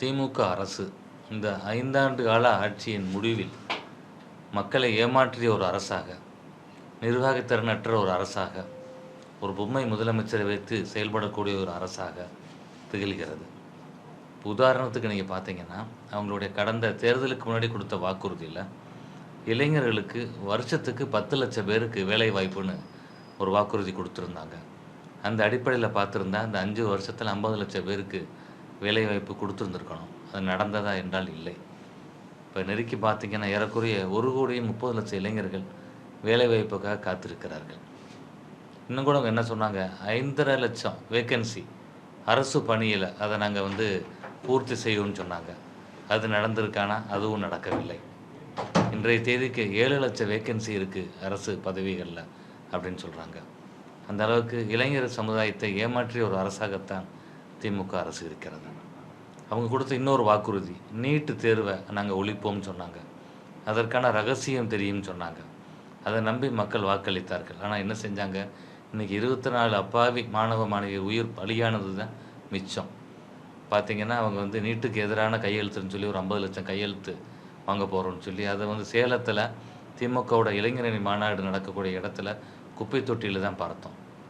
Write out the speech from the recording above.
திமுக அரசு இந்த ஐந்தாண்டு கால ஆட்சியின் முடிவில் மக்களை ஏமாற்றிய ஒரு அரசாக நிர்வாகத்திறனற்ற ஒரு அரசாக ஒரு பொம்மை முதலமைச்சரை வைத்து செயல்படக்கூடிய ஒரு அரசாக திகழ்கிறது. உதாரணத்துக்கு நீங்கள் பார்த்தீங்கன்னா அவங்களுடைய கடந்த தேர்தலுக்கு முன்னாடி கொடுத்த வாக்குறுதியில் இளைஞர்களுக்கு வருஷத்துக்கு பத்து லட்சம் பேருக்கு வேலை வாய்ப்புன்னு ஒரு வாக்குறுதி கொடுத்துருந்தாங்க. அந்த அடிப்படையில் பார்த்துருந்தா அந்த அஞ்சு வருஷத்தில் ஐம்பது லட்சம் பேருக்கு வேலை வாய்ப்பு கொடுத்துருந்துருக்கணும். அது நடந்ததா என்றால் இல்லை. இப்போ நெருக்கி பார்த்தீங்கன்னா ஏறக்குறைய ஒரு கோடியே முப்பது லட்சம் இளைஞர்கள் வேலை வாய்ப்புக்காக காத்திருக்கிறார்கள். இன்னும் கூட அவங்க என்ன சொன்னாங்க? ஐந்தரை லட்சம் வேக்கன்சி அரசு பணியில் அதை நாங்கள் வந்து பூர்த்தி செய்வோம்னு சொன்னாங்க. அது நடந்திருக்கானா? அதுவும் நடக்கவில்லை. இன்றைய தேதிக்கு ஏழு லட்சம் வேக்கன்சி இருக்குது அரசு பதவிகளில் அப்படின்னு சொல்கிறாங்க அந்த அளவுக்கு இளைஞர் சமுதாயத்தை ஏமாற்றிய ஒரு அரசாகத்தான் திமுக அரசு இருக்கிறது. அவங்க கொடுத்த இன்னொரு வாக்குறுதி நீட்டு தேர்வை நாங்கள் ஒழிப்போம்னு சொன்னாங்க. அதற்கான ரகசியம் தெரியும்னு சொன்னாங்க. அதை நம்பி மக்கள் வாக்களித்தார்கள். ஆனால் என்ன செஞ்சாங்க? இன்றைக்கி இருபத்தி நாலு அப்பாவி மாணவ மாணவி உயிர் பலியானது தான் மிச்சம். பார்த்தீங்கன்னா அவங்க வந்து நீட்டுக்கு எதிரான கையெழுத்துன்னு சொல்லி ஒரு ஐம்பது லட்சம் கையெழுத்து வாங்க போகிறோம்னு சொல்லி அதை வந்து சேலத்தில் திமுகவோட இளைஞரணி மாநாடு நடக்கக்கூடிய இடத்துல குப்பை தொட்டியில் தான் பார்த்தோம்